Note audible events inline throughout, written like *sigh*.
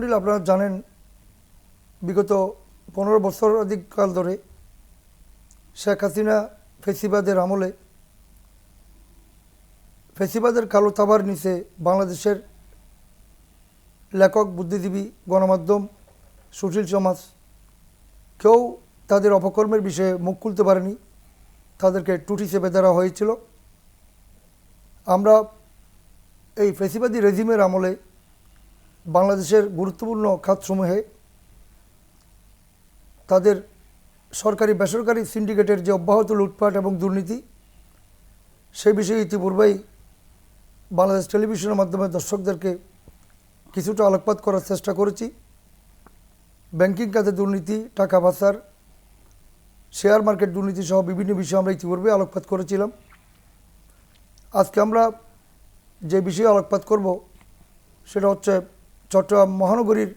মন্ডলী আপনারা জানেন, বিগত পনেরো বছর অধিক কাল ধরে শেখ হাসিনা ফেসিবাদের আমলে, ফেসিবাদের কালো তাবার নিচে বাংলাদেশের লেখক, বুদ্ধিজীবী, গণমাধ্যম, সুশীল সমাজ, কেউ তাদের অপকর্মের বিষয়ে মুখ খুলতে পারেনি। তাদেরকে টুটি চেপে দেওয়া হয়েছিল। আমরা এই ফেসিবাদী রেজিমের আমলে বাংলাদেশের গুরুত্বপূর্ণ খাতসমূহে তাদের সরকারি বেসরকারি সিন্ডিকেটের যে অব্যাহত লুটপাট এবং দুর্নীতি সেই বিষয়ে ইতিপূর্বেই বাংলাদেশ টেলিভিশনের মাধ্যমে দর্শকদেরকে কিছুটা আলোকপাত করার চেষ্টা করেছি। ব্যাংকিং খাতে দুর্নীতি, টাকা পাচার, শেয়ার মার্কেট দুর্নীতি সহ বিভিন্ন বিষয়ে আমরা ইতিপূর্বে আলোকপাত করেছিলাম। আজকে আমরা যে বিষয়ে আলোকপাত করব, সেটা হচ্ছে চট্টগ্রাম মহানগরীর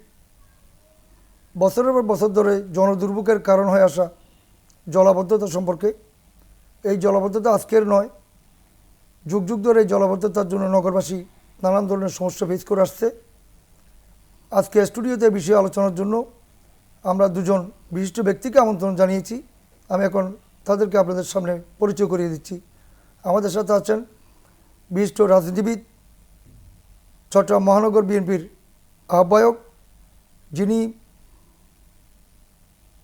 বছরের পর বছর ধরে জনদুর্ভোগের কারণ হয়ে আসা জলাবদ্ধতা সম্পর্কে। এই জলাবদ্ধতা আজকের নয়। যুগ যুগ ধরে এই জলাবদ্ধতার জন্য নগরবাসী নানান ধরনের সমস্যা ফেস করে আসছে। আজকে স্টুডিওতে বিষয়ে আলোচনার জন্য আমরা দুজন বিশিষ্ট ব্যক্তিকে আমন্ত্রণ জানিয়েছি। আমি এখন তাদেরকে আপনাদের সামনে পরিচয় করিয়ে দিচ্ছি। আমাদের সাথে আছেন বিশিষ্ট রাজনীতিবিদ, চট্টগ্রাম মহানগর বিএনপির আহ্বায়ক যিনি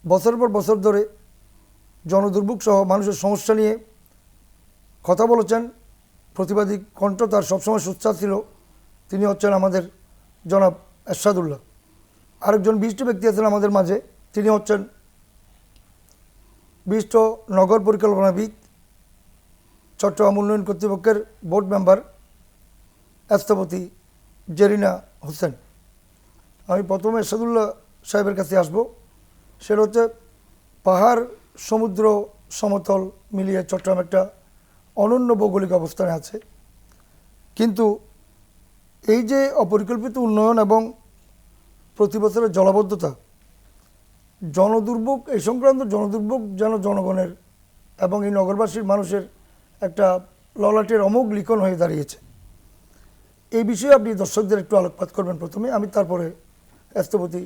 বছর পর বছর ধরে জনদুর্ভোগ সহ মানুষের সমস্যা নিয়ে কথা বলেছেন, প্রতিবাদী কণ্ঠ তার সবসময় সোচ্চার ছিল, তিনি হচ্ছেন আমাদের জনাব এরশাদুল্লাহ। আরেকজন বিশিষ্ট ব্যক্তি আছেন আমাদের মাঝে, তিনি হচ্ছেন বিশিষ্ট নগর পরিকল্পনাবিদ, চট্টগ্রাম উন্নয়ন কর্তৃপক্ষের বোর্ড মেম্বার স্থপতি জেরিনা হোসেন। আমি প্রথমে এরশাদুল্লাহ সাহেবের কাছে আসব। সেটা হচ্ছে পাহাড়, সমুদ্র, সমতল মিলিয়ে চট্টগ্রাম একটা অনন্য ভৌগোলিক অবস্থানে আছে। কিন্তু এই যে অপরিকল্পিত উন্নয়ন এবং প্রতি বছরের জলাবদ্ধতা, জনদুর্ভোগ, এই সংক্রান্ত জনদুর্ভোগ যেন জনগণের এবং এই নগরবাসীর মানুষের একটা ললাটের অমোঘ লিখন হয়ে দাঁড়িয়েছে। এই বিষয়ে আপনি দর্শকদের একটু আলোকপাত করবেন প্রথমে, আমি তারপরে স্থপতি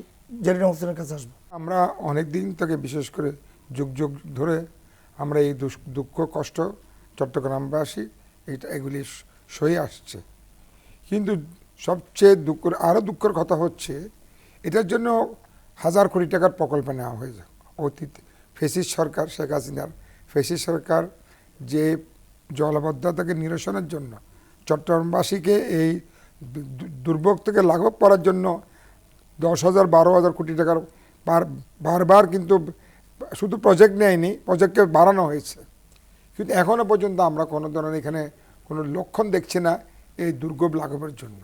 জেরিনা হোসেনের কাছে আসব। আমরা অনেক দিন থেকে বিশেষ করে যুগ যুগ ধরে আমরা এই দুঃখ, কষ্ট চট্টগ্রামবাসী এটা, এগুলি সয়ে আসছে। কিন্তু সবচেয়ে দুঃখ আরও দুঃখের কথা হচ্ছে, এটার জন্য হাজার কোটি টাকার প্রকল্প নেওয়া হয়েছে অতীত ফেসিস সরকার, শেখ হাসিনার ফেসিস সরকার যে জলবদ্ধতাকে নিরসনের জন্য চট্টগ্রামবাসীকে এই দুর্ভোগ থেকে লাঘব করার জন্য দশ হাজার বারো হাজার কোটি টাকার বার বারবার কিন্তু শুধু প্রজেক্ট নেয়নি প্রজেক্টকে বাড়ানো হয়েছে। কিন্তু এখনও পর্যন্ত আমরা কোনো ধরনের এখানে কোনো লক্ষণ দেখছি না এই দুর্ভোগ লাঘবের জন্য।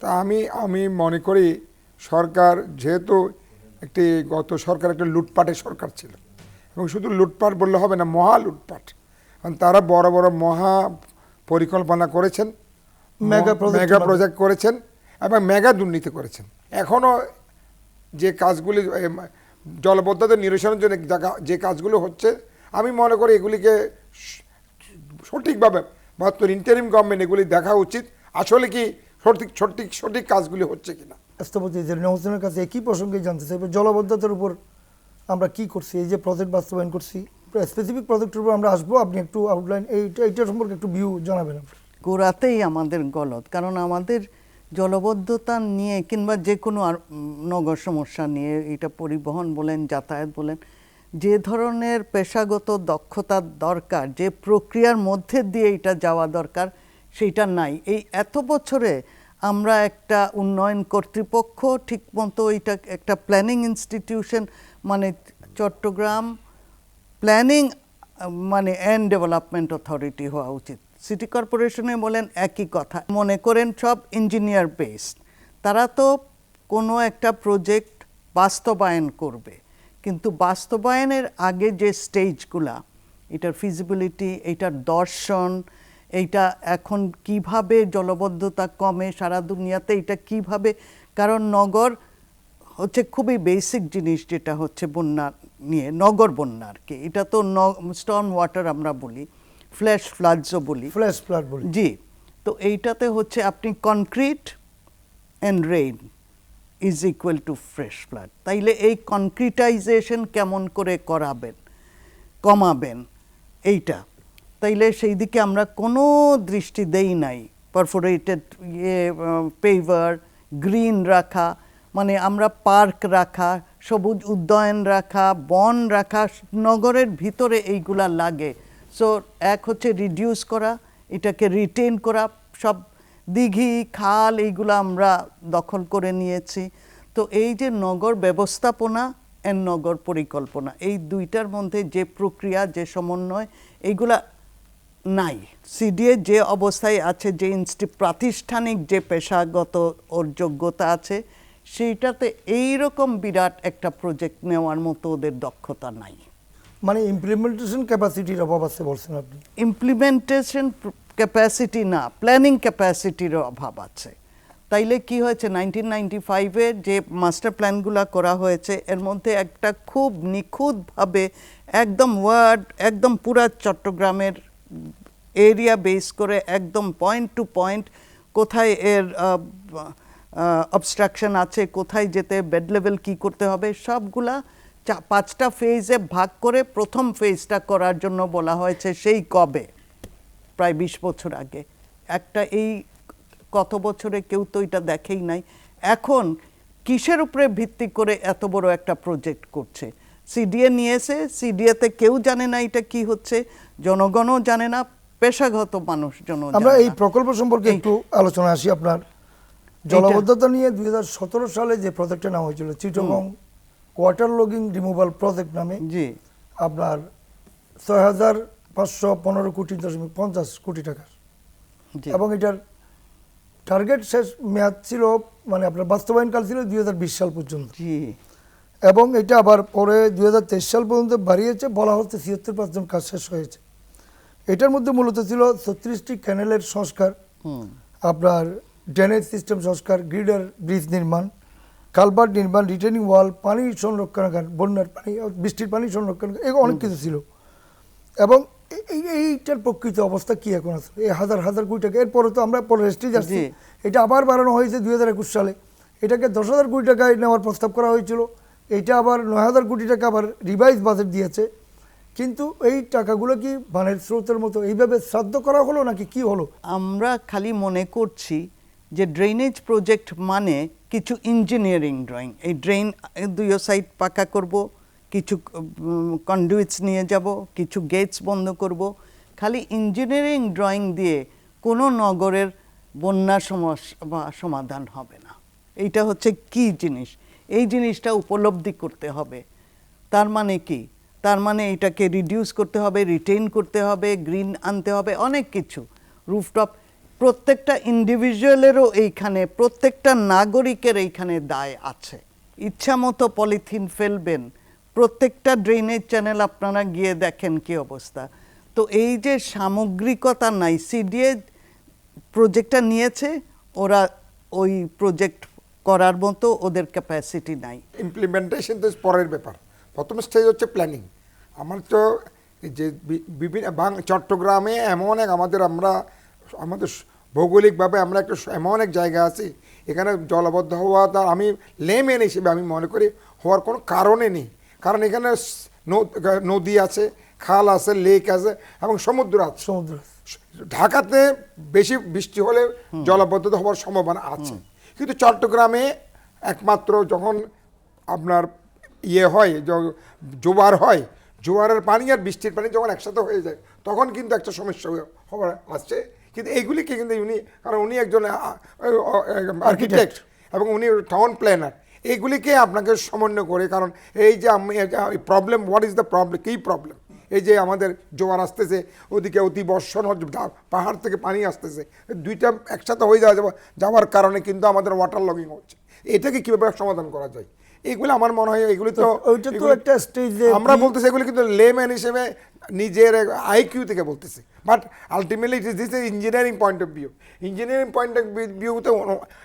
তা আমি আমি মনে করি সরকার যেহেতু একটি গত সরকার একটা লুটপাটের সরকার ছিল। এবং শুধু লুটপাট বললে হবে না মহা লুটপাট। কারণ তারা বড় বড় মহা পরিকল্পনা করেছেন মেগা। প্রজেক্ট করেছেন। এবং মেগা দুর্নীতি করেছেন। এখনও যে কাজগুলি জলবদ্ধতা নিরসনের জন্য যে কাজগুলো হচ্ছে আমি মনে করি এগুলিকে সঠিকভাবে বর্তমান ইন্টারিম গভর্নমেন্ট এগুলি দেখা উচিত আসলে কি সঠিক সঠিক সঠিক কাজগুলি হচ্ছে কিনা। জেরিনা হোসেনের কাছে একই প্রসঙ্গে জানতে চাইব জলবদ্ধতার উপর আমরা কি করছি এই যে প্রজেক্ট বাস্তবায়ন করছি স্পেসিফিক প্রজেক্টের উপর আমরা আসব আপনি একটু আউটলাইন এইটা এইটা সম্পর্কে একটু ভিউ জানাবেন। আপনি গোড়াতেই আমাদের গলত কারণ আমাদের জলবদ্ধতা নিয়ে কিংবা যে কোনো আর নগর সমস্যা নিয়ে এটা পরিবহন বলেন, যাতায়াত বলেন, যে ধরনের পেশাগত দক্ষতার দরকার, যে প্রক্রিয়ার মধ্যে দিয়ে এটা যাওয়া দরকার, সেইটা নাই। এই এত বছরে আমরা একটা উন্নয়ন কর্তৃপক্ষ ঠিকমতো এটা একটা প্ল্যানিং ইনস্টিটিউশন মানে চট্টগ্রাম প্ল্যানিং মানে অ্যান্ড ডেভেলপমেন্ট অথরিটি হওয়া উচিত। সিটি কর্পোরেশনে বলেন একই কথা। মনে করেন সব ইঞ্জিনিয়ার বেসড তারা তো কোনো একটা প্রজেক্ট বাস্তবায়ন করবে। কিন্তু বাস্তবায়নের আগে যে স্টেজগুলা এটার ফিজিবিলিটি এটার দর্শন, এইটা এখন কীভাবে জলবদ্ধতা কমে সারা দুনিয়াতে এটা কীভাবে, কারণ নগর হচ্ছে খুবই বেসিক জিনিস যেটা হচ্ছে বন্যা নিয়ে, নগর বন্যা আর কি এটা তো স্টর্ম ওয়াটার আমরা বলি। ফ্ল্যাশ ফ্লাডসও বলি। ফ্ল্যাশ ফ্ল্যাট বলি। জি তো এইটাতে হচ্ছে আপনি concrete and rain is equal to fresh flood তাইলে এই কনক্রিটাইজেশন কেমন করে করাবেন কমাবেন এইটা। তাইলে সেই দিকে আমরা কোনো দৃষ্টি দেই নাই। পারফোরেটেড ইয়ে পেভার গ্রিন রাখা মানে আমরা পার্ক রাখা সবুজ উদ্যান রাখা বন রাখা নগরের ভিতরে এইগুলা লাগে। সো এক হচ্ছে রিডিউস করা, এটাকে রিটেন করা, সব দিঘি, খাল, এইগুলো আমরা দখল করে নিয়েছি। তো এই যে নগর ব্যবস্থাপনা অ্যান্ড নগর পরিকল্পনা, এই দুইটার মধ্যে যে প্রক্রিয়া, যে সমন্বয়, এইগুলা নাই। সিডিএ যে অবস্থায় আছে, যে ইনস্টি, প্রাতিষ্ঠানিক যে পেশাগত ওর যোগ্যতা আছে, সেইটাতে এই রকম বিরাট একটা প্রজেক্ট নেওয়ার মতো ওদের দক্ষতা নাই। মানে ইমপ্লিমেন্টেশন ক্যাপাসিটির অভাব আছে বলছেন আপনি? ইমপ্লিমেন্টেশন ক্যাপাসিটি না প্ল্যানিং ক্যাপাসিটির অভাব আছে। তাইলে কি হয়েছে? নাইনটিন নাইনটি ফাইভের যে মাস্টার প্ল্যানগুলো করা হয়েছে, এর মধ্যে একটা খুব নিখুঁতভাবে একদম ওয়ার্ড একদম পুরা চট্টগ্রামের এরিয়া বেস করে একদম পয়েন্ট টু পয়েন্ট কোথায় এর অবস্ট্রাকশন আছে, কোথায় যেতে বেড লেভেল কী করতে হবে, সবগুলা পাঁচটা ফেজে ভাগ করে প্রথম ফেজটা করার জন্য বলা হয়েছে সেই কবে? প্রায় বিশ বছর আগে। একটা এই কত বছরে কেউ তো এটা দেখেই নাই। এখন কিসের উপরে ভিত্তি করে এত বড় একটা প্রজেক্ট করছে? সিডিএ নিয়েছে সিডিএতে কেউ জানে না এটা কি হচ্ছে জনগণও জানে না পেশাগত মানুষজন আমরা এই প্রকল্প সম্পর্কে একটু আলোচনা আসি আপনার। জলবদ্ধতা নিয়ে দুই হাজার সতেরো সালে যে প্রজেক্টটা নেওয়া হয়েছিল Chittagong water logging removal project নামে জি। আপনার ছয় হাজার পাঁচশো পনেরো কোটি দশমিক পঞ্চাশ কোটি টাকার এবং এটার টার্গেট শেষ মেয়াদ ছিল মানে আপনার বাস্তবায়নকাল ছিল দুই হাজার বিশ সাল পর্যন্ত। এবং এটা আবার পরে দুই হাজার তেইশ সাল পর্যন্ত বাড়িয়েছে বলা হচ্ছে ছিয়াত্তর পার্সেন্ট কাজ শেষ হয়েছে। এটার মধ্যে মূলত ছিল ছত্রিশটি ক্যানেলের সংস্কার আপনার ড্রেনেজ সিস্টেম সংস্কার গ্রিডার ব্রিজ নির্মাণ কালভার্ট নির্মাণ রিটেনিং ওয়াল পানি সংরক্ষণাগার বন্যার পানি বৃষ্টির পানি সংরক্ষণ এগুলো অনেক কিছু ছিল। এবং এই- এই- এইটার প্রকৃত অবস্থা কি এখন আছে? এই হাজার হাজার কোটি টাকা এরপরে তো আমরা পরে রেস্টে যাচ্ছি এটা আবার বাড়ানো হয়েছে দুই হাজার একুশ সালে। এটাকে দশ হাজার কোটি টাকায় নেওয়ার প্রস্তাব করা হয়েছিল। এইটা আবার নয় হাজার কোটি টাকা আবার রিভাইজ বাজেট দিয়েছে। কিন্তু এই টাকাগুলো কি মানে স্রোতের মতো এইভাবে শ্রাদ্ধ করা হলো নাকি কি হলো? আমরা খালি মনে করছি যে ড্রেনেজ প্রজেক্ট মানে কিছু ইঞ্জিনিয়ারিং ড্রয়িং এই ড্রেন দুইও সাইড পাকা করব, কিছু কন্ডুইটস নিয়ে যাব, কিছু গেটস বন্ধ করব। খালি ইঞ্জিনিয়ারিং ড্রয়িং দিয়ে কোনো নগরের বন্যা সমস্যা সমাধান হবে না। এইটা হচ্ছে কি জিনিস? এই জিনিসটা উপলব্ধি করতে হবে। তার মানে কি? তার মানে এটাকে রিডিউস করতে হবে রিটেইন করতে হবে গ্রিন আনতে হবে, অনেক কিছু। রুফটপ প্রত্যেকটা ইন্ডিভিজুয়ালেরও এইখানে, প্রত্যেকটা নাগরিকের এইখানে দায় আছে। ইচ্ছা মতো পলিথিন ফেলবেন। প্রত্যেকটা ড্রেনেজ চ্যানেল আপনারা গিয়ে দেখেন কি অবস্থা। তো এই যে সামগ্রিকতা নাই সিডিএ প্রজেক্টটা নিয়েছে, ওরা ওই প্রজেক্ট করার মতো ওদের ক্যাপাসিটি নাই। ইমপ্লিমেন্টেশন তো পরের ব্যাপার। প্রথম স্টেজ হচ্ছে প্ল্যানিং আমার তো যে বিভিন্ন চট্টগ্রামে এমন এক আমাদের আমরা আমাদের ভৌগোলিকভাবে আমরা একটা এমন এক জায়গা আছি এখানে জলবদ্ধ হওয়া তার আমি লেমেন হিসেবে আমি মনে করি হওয়ার কোনো কারণে নেই। কারণ এখানে নদী আছে খাল আছে লেক আছে এবং সমুদ্র আছে। সমুদ্র ঢাকাতে বেশি বৃষ্টি হলে জলাবদ্ধতা হওয়ার সম্ভাবনা আছে। কিন্তু চট্টগ্রামে একমাত্র যখন আপনার ইয়ে হয় জোয়ার হয় জোয়ারের পানি আর বৃষ্টির পানি যখন একসাথে হয়ে যায় তখন কিন্তু একটা সমস্যা হওয়ার আসছে কিন্তু এইগুলিকে কিন্তু উনি কারণ উনি একজন আর্কিটেক্ট এবং উনি টাউন প্ল্যানার এইগুলিকে আপনাকে সমন্বয় করে কারণ এই যে আমি problem what is the problem key problem এই যে আমাদের জোয়ার আসতেছে ওদিকে অতি বর্ষণ হচ্ছে, পাহাড় থেকে পানি আসতেছে দুইটা একসাথে হয়ে যাওয়া যাওয়া- যাওয়ার কারণে কিন্তু আমাদের ওয়াটার লগিং হচ্ছে। এটাকে কীভাবে সমাধান করা যায়? এগুলো আমার মনে হয় এগুলি তো ওইটা তো একটা স্টেজে আমরা বলতেছি এগুলি কিন্তু লেম্যান হিসেবে নিজের আইকিউ থেকে বলতেছি। But ultimately it is this engineering point of view engineering point of ভিউতে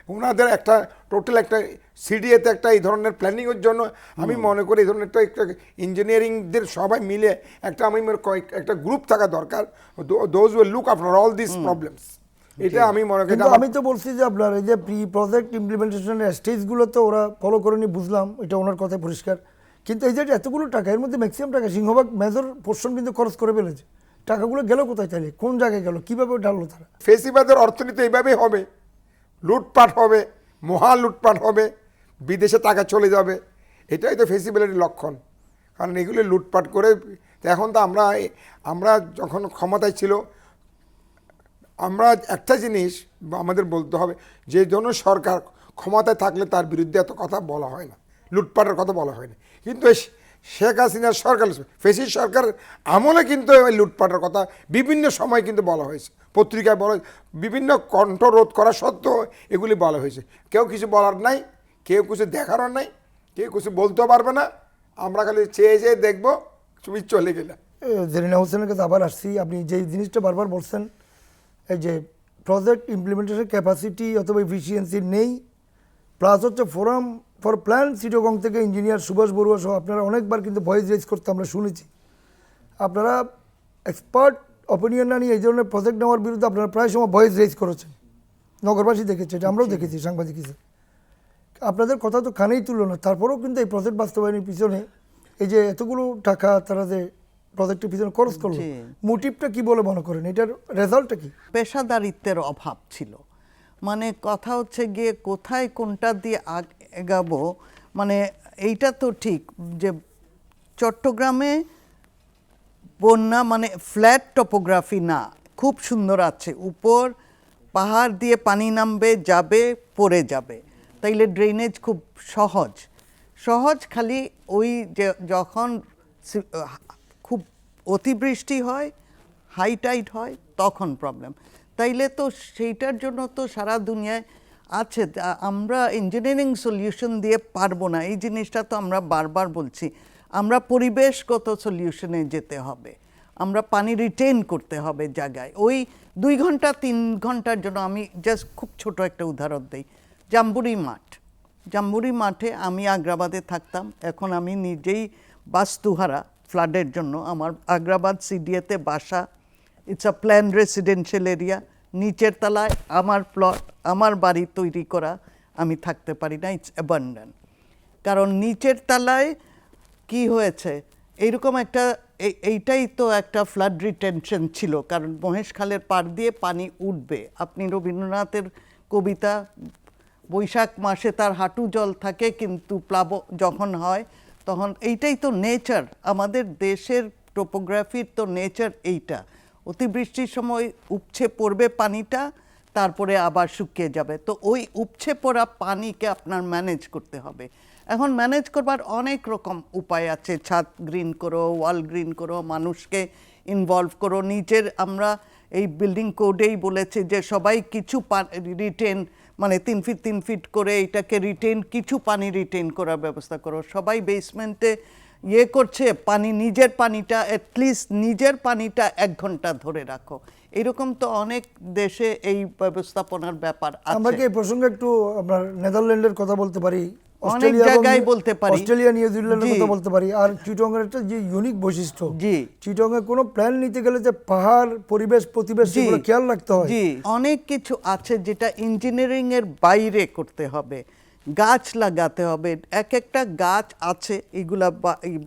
ওনাদের একটা টোটাল একটা সিডিএতে একটা এই ধরনের প্ল্যানিংয়ের জন্য আমি মনে করি এই ধরনের একটা একটা ইঞ্জিনিয়ারিংদের সবাই মিলে একটা আমি একটা গ্রুপ থাকা দরকার। Those will look after all this problems এটা আমি মনে করি আমি তো বলছি যে আপনার এই যে প্রি প্রজেক্ট ইমপ্লিমেন্টেশনের স্টেজগুলো তো ওরা ফলো করেনি বুঝলাম এটা ওনার কথায় পরিষ্কার। কিন্তু এই যে এতগুলো টাকা এর মধ্যে ম্যাক্সিমাম টাকা সিংহভাগ মেজর পোর্শন কিন্তু খরচ করে ফেলেছে। টাকাগুলো গেল কোথায় তাইলে কোন জায়গায় গেল? কীভাবে ঢাললো তারা? ফেসিবাদের অর্থনীতি এইভাবেই হবে। লুটপাট হবে মহা লুটপাট হবে বিদেশে টাকা চলে যাবে। এটাই তো ফেসিবিলিটির লক্ষণ। কারণ এগুলো লুটপাট করে এখন তো আমরা আমরা যখন ক্ষমতায় ছিল আমরা একটা জিনিস আমাদের বলতে হবে, যে জন্য সরকার ক্ষমতায় থাকলে তার বিরুদ্ধে এত কথা বলা হয় না, লুটপাটের কথা বলা হয় না। কিন্তু শেখ হাসিনার সরকার ফেসির সরকার আমলে কিন্তু লুটপাটের কথা বিভিন্ন সময় কিন্তু বলা হয়েছে, পত্রিকায় বলা বিভিন্ন কণ্ঠ রোধ করা সত্ত্বেও এগুলি বলা হয়েছে। কেউ কিছু বলার নাই, কেউ কিছু দেখারও নাই, কেউ কিছু বলতেও পারবে না, আমরা খালি চেয়ে চেয়ে দেখব তুমি চলে গেলে। জেরিনা হোসেনের কাছে আবার আসছি, আপনি যে জিনিসটা বারবার বলছেন এই যে প্রজেক্ট ইমপ্লিমেন্টেশন ক্যাপাসিটি অথবা এফিসিয়েন্সি নেই প্লাস হচ্ছে ফোরাম ফর প্ল্যান সিটোগং থেকে ইঞ্জিনিয়ার সুভাষ বড়ুয়া সহ আপনারা অনেকবার কিন্তু ভয়েস রেজ করতে আমরা শুনেছি। আপনারা এক্সপার্ট অপিনিয়ন না নিয়ে এই ধরনের প্রজেক্ট নেওয়ার বিরুদ্ধে আপনারা প্রায় সময় ভয়েস রেজ করেছেন। নগরবাসী দেখেছে এটা আমরাও দেখেছি সাংবাদিক হিসেবে। আপনাদের কথা তো কানেই তুললো না তারপরেও কিন্তু এই প্রজেক্ট বাস্তবায়নের পিছনে এই যে এতগুলো টাকা তারা যে প্রজেক্টের পিছনে খরচ করল। মোটিভটা কি বলে মনে করেন? এটার রেজাল্টটা কি? পেশাদারিত্বের অভাব ছিল। মানে কথা হচ্ছে গিয়ে কোথায় কোনটা দিয়ে আগ এগাবো মানে এইটা তো ঠিক যে চট্টগ্রামে বন্যা মানে ফ্ল্যাট টপোগ্রাফি না খুব সুন্দর আছে। উপর পাহাড় দিয়ে পানি নামবে যাবে পড়ে যাবে। তাইলে ড্রেনেজ খুব সহজ। সহজ খালি ওই যে যখন অতিবৃষ্টি হয় হাই টাইড হয়, তখন প্রবলেম তাইলে তো সেইটার জন্য তো সারা দুনিয়ায় আছে। আমরা ইঞ্জিনিয়ারিং সলিউশন দিয়ে পারব না। এই জিনিসটা তো আমরা বারবার বলছি। আমরা পরিবেশগত সলিউশনে যেতে হবে। আমরা পানি রিটেন করতে হবে জায়গায়। ওই দুই ঘণ্টা, তিন ঘণ্টার জন্য আমি জাস্ট খুব ছোট একটা উদাহরণ দিই। জাম্বুরি মাঠ। জাম্বুরি মাঠে আমি আগ্রাবাদে থাকতাম। এখন আমি নিজেই বাস্তুহারা। ফ্লাডের জন্য আমার আগ্রাবাদ সিডিএতে বাসা it's a plan residential area নিচের তলায় আমার প্লট আমার বাড়ি তৈরি করা আমি থাকতে পারি না ইটস অ্যাবান্ডান কারণ নিচের তলায় কি হয়েছে? এইরকম একটা এই- এইটাই তো একটা ফ্লাড রিটেনশন ছিল, কারণ মহেশখালের পার দিয়ে পানি উঠবে। আপনি রবীন্দ্রনাথের কবিতা, বৈশাখ মাসে তার হাঁটু জল থাকে, কিন্তু প্লাব, যখন হয় তখন এইটাই তো নেচার আমাদের দেশের টোপোগ্রাফির তো নেচার এইটা। অতিবৃষ্টির সময় উপছে পড়বে পানিটা, তারপরে আবার শুকিয়ে যাবে। তো ওই উপছে পড়া পানিকে আপনার ম্যানেজ করতে হবে। এখন ম্যানেজ করবার অনেক রকম উপায় আছে। ছাদ গ্রিন করো ওয়াল গ্রিন করো, মানুষকে ইনভলভ করো। নিজের আমরা এই বিল্ডিং কোডেই বলেছে যে সবাই কিছু রিটেন মানে তিন ফিট তিন ফিট করে এটাকে রিটেন কিছু পানি রিটেন করার ব্যবস্থা করো। সবাই বেসমেন্টে ইয়ে করছে পানি নিজের পানিটা অ্যাটলিস্ট নিজের পানিটা এক ঘণ্টা ধরে রাখো। এরকম তো অনেক দেশে এই ব্যবস্থাপনার ব্যাপার আমাকে কি এই প্রসঙ্গে একটু আপনার নেদারল্যান্ডের কথা বলতে পারি? অনেক জায়গায় বলতে পারি। অস্ট্রেলিয়া নিউজিল্যান্ডের। কথা বলতে পারি। আর চিটংয়ের একটা যে ইউনিক বৈশিষ্ট্য জি। চিটংয়ে কোনো প্ল্যান নিতে গেলে যে পাহাড় পরিবেশ প্রতিবেশ সেগুলো খেয়াল রাখতে হয়। জি। অনেক কিছু আছে যেটা ইঞ্জিনিয়ারিং এর বাইরে করতে হবে। গাছ লাগাতে হবে। এক একটা গাছ আছে এগুলা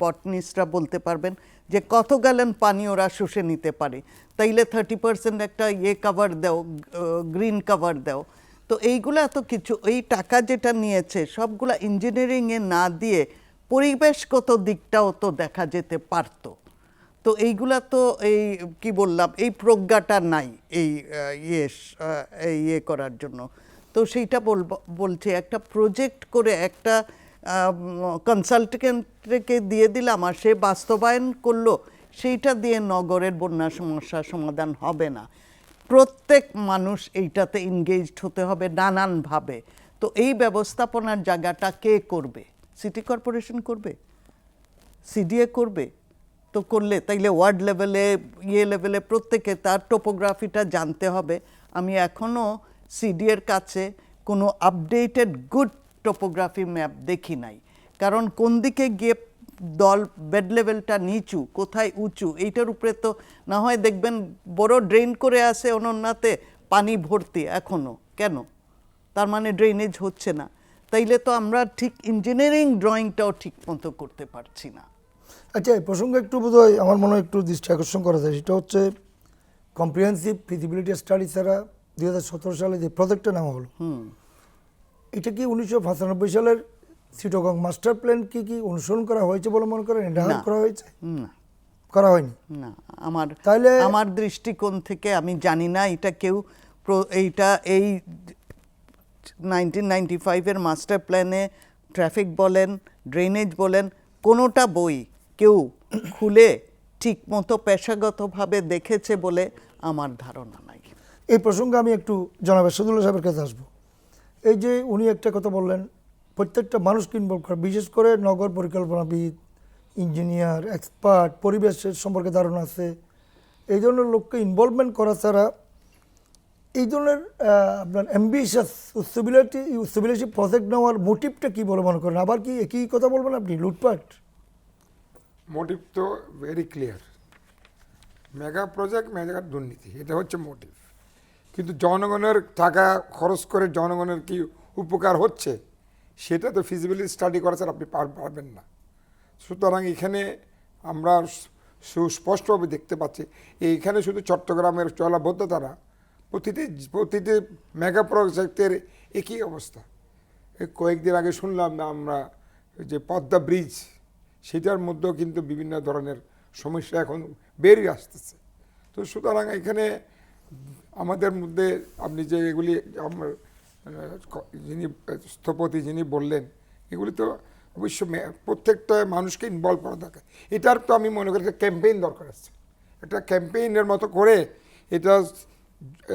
বটনিস্টরা বলতে পারবেন যে কত গ্যালন পানি ওরা শুষে নিতে পারে। তাইলে থার্টি পার্সেন্ট একটা ইয়ে কাভার দাও গ্রিন কাভার দাও। তো এইগুলা তো কিছু, এই টাকা যেটা নিয়েছে, সবগুলা ইঞ্জিনিয়ারিংয়ে না দিয়ে পরিবেশগত দিকটাও তো দেখা যেতে পারতো। তো এইগুলা তো এই, কি বললাম, এই প্রজ্ঞাটা নাই এই ইয়ে ইয়ে করার জন্য। তো সেইটা বলব, বলছে, একটা প্রজেক্ট করে একটা কনসালটেন্টকে দিয়ে দিলাম আর সে বাস্তবায়ন করল, সেইটা দিয়ে নগরের বন্যা সমস্যার সমাধান হবে না। প্রত্যেক মানুষ এইটাতে এনগেজড হতে হবে নানানভাবে। তো এই ব্যবস্থাপনার জায়গাটা কে করবে? সিটি কর্পোরেশন করবে? সিডিএ করবে? তো করলে, তাইলে ওয়ার্ড লেভেলে ইয়ে লেভেলে প্রত্যেকে তার টোপোগ্রাফিটা জানতে হবে। আমি এখনও সিডিএর কাছে কোনো আপডেটেড গুড টোপোগ্রাফি ম্যাপ দেখি নাই। কারণ কোন দিকে গিয়ে দল বেড লেভেলটা নিচু কোথায় উঁচু এইটার উপরে তো না হয় দেখবেন বড় ড্রেন করে আসে অনন্যাতে পানি ভর্তি এখনও কেন? তার মানে ড্রেনেজ হচ্ছে না। তাইলে তো আমরা ঠিক ইঞ্জিনিয়ারিং ড্রয়িংটাও ঠিক মতো করতে পারছি না। আচ্ছা এই প্রসঙ্গে একটু বোধহয় আমার মনে হয় একটু দৃষ্টি আকর্ষণ করা যায়। সেটা হচ্ছে কম্প্রিহেন্সিভ ফিজিবিলিটি স্টাডি ছাড়া দুই হাজার সতেরো সালে যে প্রজেক্টটা নেওয়া হলো এটা কি উনিশশো পঁচানব্বই সালের সিটগং মাস্টার প্ল্যান কি কি অনুসরণ করা হয়েছে বলে মনে করেন? এটা। করা হয়েছে? না। করা হয়নি? না। আমার তাহলে- আমার দৃষ্টিকোণ থেকে আমি জানি না এটা কেউ এইটা এই নাইনটিন নাইনটি ফাইভের মাস্টার প্ল্যানে ট্রাফিক বলেন ড্রেনেজ বলেন কোনোটা বই কেউ খুলে ঠিক মতো পেশাগতভাবে দেখেছে বলে আমার ধারণা নাই। এই প্রসঙ্গে আমি একটু জনাব এরশাদুল্লাহ সাহেবের কাছে আসব। এই যে উনি একটা কথা বললেন প্রত্যেকটা মানুষকে ইনভলভ করা, বিশেষ করে নগর পরিকল্পনাবিদ ইঞ্জিনিয়ার এক্সপার্ট পরিবেশের সম্পর্কে ধারণা আছে। এই ধরনের লোককে ইনভলভমেন্ট করা ছাড়া এই ধরনের আপনার অ্যাম্বিশাস উচ্চবিলাসী উচ্চবিলাসী প্রজেক্ট নেওয়ার মোটিভটা কী বলে মনে করেন? আবার কি একই কথা বলবেন আপনি? লুটপাট? মোটিভ তো very clear mega project mega দুর্নীতি, এটা হচ্ছে মোটিভ কিন্তু জনগণের টাকা খরচ করে জনগণের কি উপকার হচ্ছে? সেটা তো ফিজিবিলিটি স্টাডি করা ছাড়া আপনি পার- পারবেন না। সুতরাং এখানে আমরা সুস্পষ্টভাবে দেখতে পাচ্ছি, এইখানে শুধু চট্টগ্রামের জলাবদ্ধতা না প্রতিটি প্রতিটি মেগা প্রজেক্টের একই অবস্থা। কয়েকদিন আগে শুনলাম না আমরা যে পদ্মা ব্রিজ সেটার মধ্যেও কিন্তু বিভিন্ন ধরনের সমস্যা এখন বেরিয়ে আসতেছে। তো সুতরাং এখানে আমাদের মধ্যে আপনি যে এগুলি আমার যিনি স্থপতি যিনি বললেন এগুলি তো অবশ্য প্রত্যেকটা মানুষকে ইনভলভ করা দরকার। এটার তো আমি মনে করি একটা ক্যাম্পেইন দরকার আছে। একটা ক্যাম্পেইনের মতো করে এটা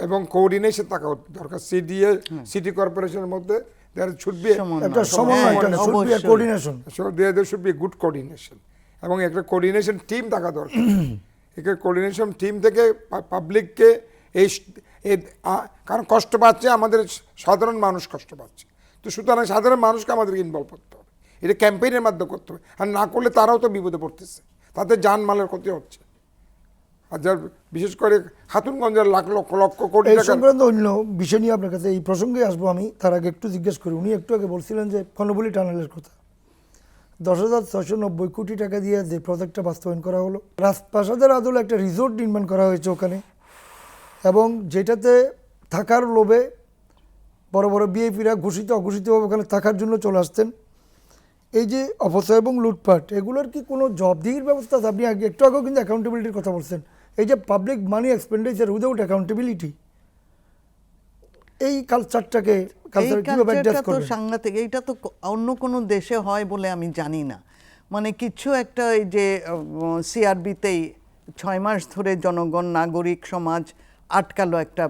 এবং কোঅর্ডিনেশন থাকা দরকার। সিডিএ সিটি কর্পোরেশনের মধ্যে দেয়ার শুড বি সমন্বয়। একটা সমন্বয় coordination there should be good coordination এবং একটা কোঅর্ডিনেশন টিম থাকা দরকার। একটা কোঅর্ডিনেশন টিম থেকে পাবলিককে এই কারণ কষ্ট পাচ্ছে আমাদের সাধারণ মানুষ কষ্ট পাচ্ছে। তো সুতরাং সাধারণ মানুষকে আমাদেরকে ইনভলভ করতে হবে। এটা ক্যাম্পেইনের মাধ্যমে করতে হবে। আর না করলে তারাও তো বিপদে পড়তেছে। তাদের জানমালের ক্ষতি হচ্ছে। আর যার বিশেষ করে খাতুনগঞ্জের লাখ লক্ষ লক্ষ কোটি সংক্রান্ত অন্য বিষয় নিয়ে আপনার কাছে এই প্রসঙ্গে আসব আমি। তার আগে একটু জিজ্ঞেস করি। উনি একটু আগে বলছিলেন যে কর্ণবলী টানেলের কথা। দশ হাজার ছশো নব্বই কোটি টাকা দিয়ে যে প্রজেক্টটা বাস্তবায়ন করা হলো রাজপ্রাসাদের আদলে একটা রিসোর্ট নির্মাণ করা হয়েছে ওখানে। এবং যেটাতে থাকার লোভে বড় বড় বিএপিরা ঘোষিত অঘোষিতভাবে ওখানে থাকার জন্য চলে আসতেন। এই যে অপচয় এবং লুটপাট এগুলোর কি কোনো জবাবদিহির ব্যবস্থা আছে? আপনি আগে একটু আগেও কিন্তু অ্যাকাউন্টেবিলিটির কথা বলছেন। এই যে public money expenditure without accountability এই কালচারটাকে তো সাংঘাতিক এইটা তো অন্য কোনো দেশে হয় বলে আমি জানি না। মানে কিছু একটা এই যে সিআরবিতেই ছয় মাস ধরে জনগণ নাগরিক সমাজ আটকালো একটা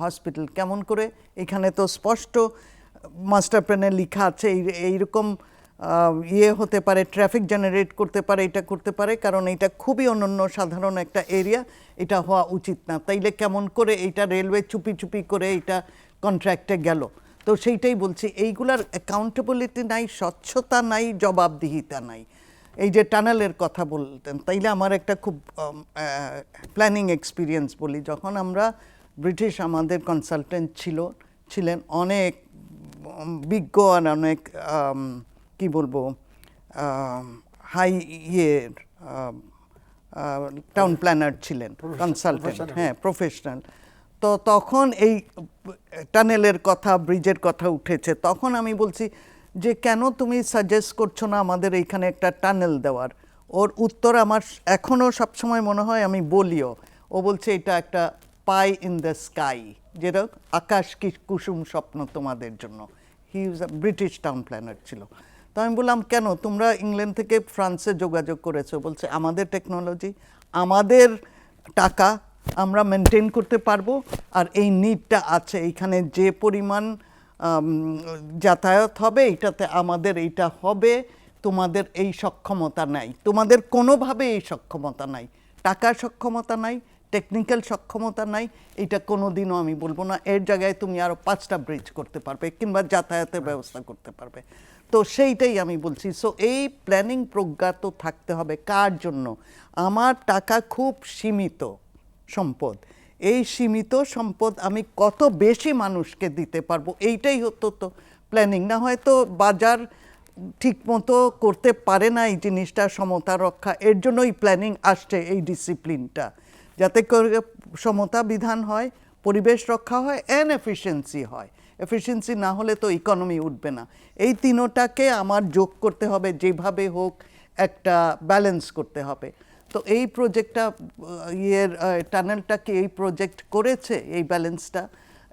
হসপিটাল কেমন করে? এখানে তো স্পষ্ট মাস্টার প্ল্যানে লেখা আছে, এই- এইরকম ইয়ে হতে পারে ট্রাফিক জেনারেট করতে পারে, এটা করতে পারে, কারণ এটা খুবই অনন্য, সাধারণ একটা এরিয়া এটা হওয়া উচিত না। তাইলে কেমন করে এইটা রেলওয়ে চুপি চুপি করে এটা কন্ট্রাক্টে গেল? তো সেইটাই বলছি, এইগুলার অ্যাকাউন্টেবিলিটি নাই, স্বচ্ছতা নাই, জবাবদিহিতা নাই। এই যে টানেলের কথা বলতেন তাইলে আমার একটা খুব প্ল্যানিং এক্সপিরিয়েন্স বলি। যখন আমরা ব্রিটিশ আমাদের কনসালটেন্ট ছিল ছিলেন অনেক বিজ্ঞ আর অনেক কি বলব হাই ইয়ের টাউন প্ল্যানার ছিলেন কনসালটেন্ট হ্যাঁ প্রফেশনাল তো তখন এই টানেলের কথা ব্রিজের কথা উঠেছে। তখন আমি বলছি যে কেন তুমি সাজেস্ট করছ না আমাদের এইখানে একটা টানেল দেওয়ার? ওর উত্তর আমার এখনও সবসময় মনে হয় আমি বলিও। ও বলছে, এটা একটা পাই ইন দ্য স্কাই যেটা আকাশ কি কুসুম স্বপ্ন তোমাদের জন্য। He a British town planner ছিল। তো আমি বললাম, কেন? তোমরা ইংল্যান্ড থেকে ফ্রান্সে যোগাযোগ করেছ। বলছে, আমাদের টেকনোলজি আমাদের টাকা, আমরা মেনটেন করতে পারব। আর এই নিডটা আছে। এইখানে যে পরিমাণ যাতায়াত হবে, এটাতে আমাদের এইটা হবে, তোমাদের এই সক্ষমতা নাই। তোমাদের কোনোভাবে এই সক্ষমতা নাই। টাকার সক্ষমতা নাই টেকনিক্যাল সক্ষমতা নাই, এটা কোনো দিনও আমি বলব না। এর জায়গায় তুমি আরও পাঁচটা ব্রিজ করতে পারবে, কিংবা যাতায়াতের ব্যবস্থা করতে পারবে। তো সেইটাই আমি বলছি। সো এই প্ল্যানিং প্রজ্ঞা তো থাকতে হবে কার জন্য? আমার টাকা খুব সীমিত সম্পদ। এই সীমিত সম্পদ আমি কত বেশি মানুষকে দিতে পারব? এইটাই হতো তো প্ল্যানিং না হয়তো বাজার ঠিকমতো করতে পারে না এই জিনিসটা, সমতা রক্ষা। এর জন্যই প্ল্যানিং আসছে এই ডিসিপ্লিনটা যাতে করে সমতা বিধান হয়, পরিবেশ রক্ষা হয় অ্যান্ড এফিসিয়েন্সি হয়। এফিসিয়েন্সি না হলে তো ইকোনমি উঠবে না। এই তিনোটাকে আমার যোগ করতে হবে, যেভাবে হোক একটা ব্যালেন্স করতে হবে। তো এই প্রজেক্টটা ইয়ের টানেলটা কি এই প্রজেক্ট করেছে এই ব্যালেন্সটা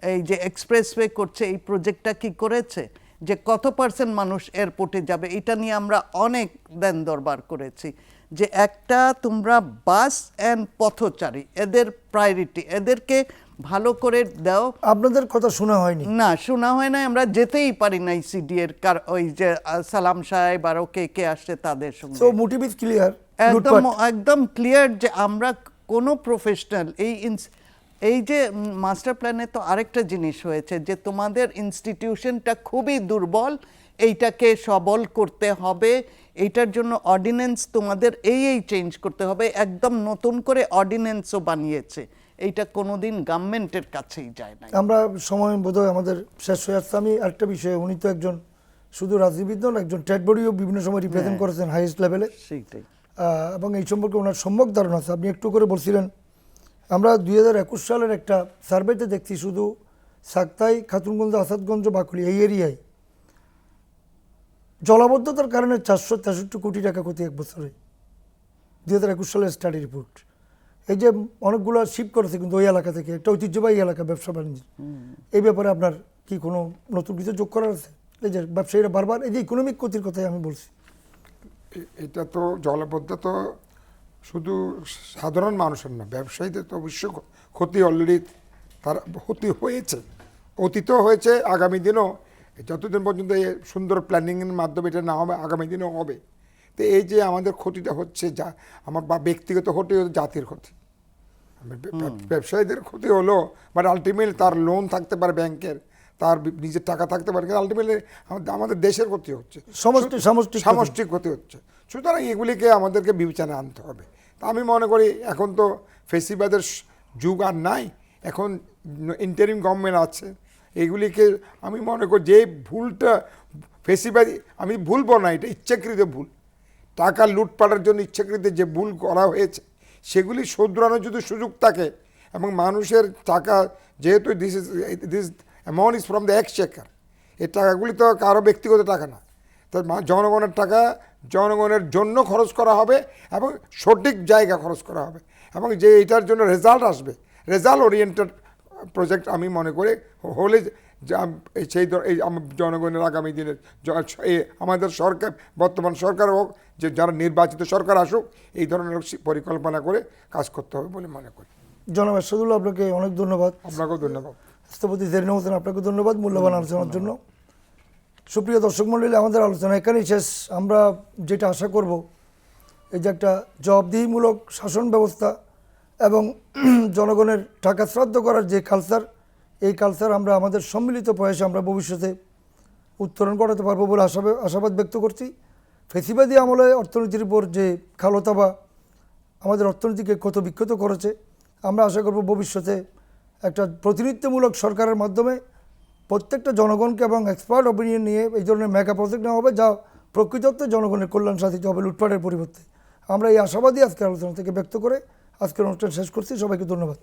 এই যে এক্সপ্রেসওয়ে করছে এই প্রজেক্টটা কি করেছে? যে কত পার্সেন্ট মানুষ এয়ারপোর্টে যাবে এটা নিয়ে আমরা অনেক দেন দরবার করেছি। যে একটা তোমরা বাস অ্যান্ড পথচারী এদের প্রায়োরিটি এদেরকে ভালো করে দাও। আপনাদের কথা শোনা হয়নি। না শোনা হয় না আমরা যেতেই পারি না সিডি এর কার ওই যে সালাম সাহেব আর কে কে আসছে তাদের সঙ্গে। মোটিভ ক্লিয়ার একদম একদম ক্লিয়ার যে আমরা কোনো প্রফেশনাল এই এই যে মাস্টার প্ল্যানে তো আরেকটা জিনিস হয়েছে যে তোমাদের ইনস্টিটিউশনটা খুবই দুর্বল এইটাকে সবল করতে হবে এইটার জন্য অর্ডিন্যান্স তোমাদের এই এই চেঞ্জ করতে হবে একদম নতুন করে অর্ডিন্যান্সও বানিয়েছে। এইটা কোনোদিন গভর্নমেন্টের কাছেই যায় না আমরা সময় বোধহয় আমাদের শেষ হয়ে আসছে। আমি আরেকটা বিষয়ে উনি তো একজন শুধু রাজনীতিবিদ নন একজন ট্রেড বডিও বিভিন্ন সময় রিপ্রেজেন্ট হ্যাঁ। করেছেন হাইয়েস্ট লেভেলে সেইটাই। এবং এই সম্পর্কে ওনার সম্যক ধারণা আছে। আপনি একটু করে বলছিলেন আমরা দুই হাজার একুশ সালের একটা সার্ভেতে দেখছি শুধু সাক্তাই খাতুনগঞ্জ আসাদগঞ্জ বাকুলি এই এরিয়ায়। জলাবদ্ধতার কারণে চারশো তেষট্টি কোটি টাকা ক্ষতি এক বছরে। দুই হাজার একুশ সালের স্টাডি রিপোর্ট এই যে অনেকগুলো শিফট করেছে কিন্তু ওই এলাকা থেকে একটা ঐতিহ্যবাহী এলাকা ব্যবসা বাণিজ্য। এই ব্যাপারে আপনার কি কোনো নতুন কিছু যোগ করার আছে? এই যে ব্যবসায়ীরা বারবার এই যে ইকোনমিক ক্ষতির কথাই আমি বলছি। এটা তো জলবদ্ধ তো শুধু সাধারণ মানুষের না, ব্যবসায়ীদের তো অবশ্য ক্ষতি অলরেডি তার ক্ষতি হয়েছে, অতীতও হয়েছে, আগামী দিনও। যতদিন পর্যন্ত এই সুন্দর প্ল্যানিংয়ের মাধ্যমে এটা না হবে, আগামী দিনও হবে। তো এই যে আমাদের ক্ষতিটা হচ্ছে যা, আমার বা ব্যক্তিগত ক্ষতি জাতির ক্ষতি। ব্যবসায়ীদের ক্ষতি হলো বাট আলটিমেটলি তার লোন থাকতে পারে ব্যাংকের তার নিজের টাকা থাকতে পারে কিন্তু আলটিমেটলি আমাদের দেশের ক্ষতি হচ্ছে। সমষ্টি সামষ্টিক ক্ষতি। সামষ্টিক ক্ষতি হচ্ছে। সুতরাং এগুলিকে আমাদেরকে বিবেচনায় আনতে হবে। তা আমি মনে করি এখন তো ফেসিবাদের যুগ আর নাই। এখন ইন্টারিম গভর্নমেন্ট আছে। এগুলিকে আমি মনে করি যে ভুলটা ফেসিবাদী আমি ভুলবো না এটা ইচ্ছাকৃত ভুল। টাকা লুটপাটার জন্য ইচ্ছাকৃত যে ভুল করা হয়েছে সেগুলি শোধরানোর যদি সুযোগ থাকে এবং মানুষের টাকা যেহেতু this is this amount is from the exchequer এই টাকাগুলি তো কারও ব্যক্তিগত টাকা না তো জনগণের টাকা জনগণের জন্য খরচ করা হবে এবং সঠিক জায়গা খরচ করা হবে। এবং যে এটার জন্য রেজাল্ট আসবে রেজাল্ট ওরিয়েন্টেড প্রজেক্ট আমি মনে করি হলে সেই ধর- এই জনগণের আগামী দিনের আমাদের সরকার বর্তমান সরকার হোক যে যারা নির্বাচিত সরকার আসুক এই ধরনের পরিকল্পনা করে কাজ করতে হবে বলে মনে করি। জনাব এরশাদুল্লাহ আপনাকে অনেক ধন্যবাদ। আপনাকেও ধন্যবাদ। রাষ্ট্রপতি জেরিন হোসেন আপনাকে ধন্যবাদ মূল্যবান আলোচনার জন্য। সুপ্রিয় দর্শক মণ্ডলী আমাদের আলোচনা এখানেই শেষ। আমরা যেটা আশা করব এই যে একটা জবাবদিহিমূলক শাসন ব্যবস্থা এবং *clears throat* জনগণের টাকা শ্রাদ্ধ করার যে কালচার এই কালচার আমরা আমাদের সম্মিলিত প্রয়াসে আমরা ভবিষ্যতে উত্তরণ করাতে পারব বলে আশাবাদ আশাবাদ ব্যক্ত করছি। ফেসিবাদী আমলে অর্থনীতির উপর যে খালতাবা আমাদের অর্থনীতিকে ক্ষত বিক্ষত করেছে আমরা আশা করব ভবিষ্যতে একটা প্রতিনিধিত্বমূলক সরকারের মাধ্যমে প্রত্যেকটা জনগণকে এবং এক্সপার্ট অপিনিয়ন নিয়ে এই ধরনের মেগা প্রজেক্ট নেওয়া হবে, যা প্রকৃতত্বে জনগণের কল্যাণ সাধিত হবে লুটপাটের পরিবর্তে। আমরা এই আশাবাদী আজকের আলোচনা থেকে ব্যক্ত করে আজকের অনুষ্ঠান শেষ করছি। সবাইকে ধন্যবাদ।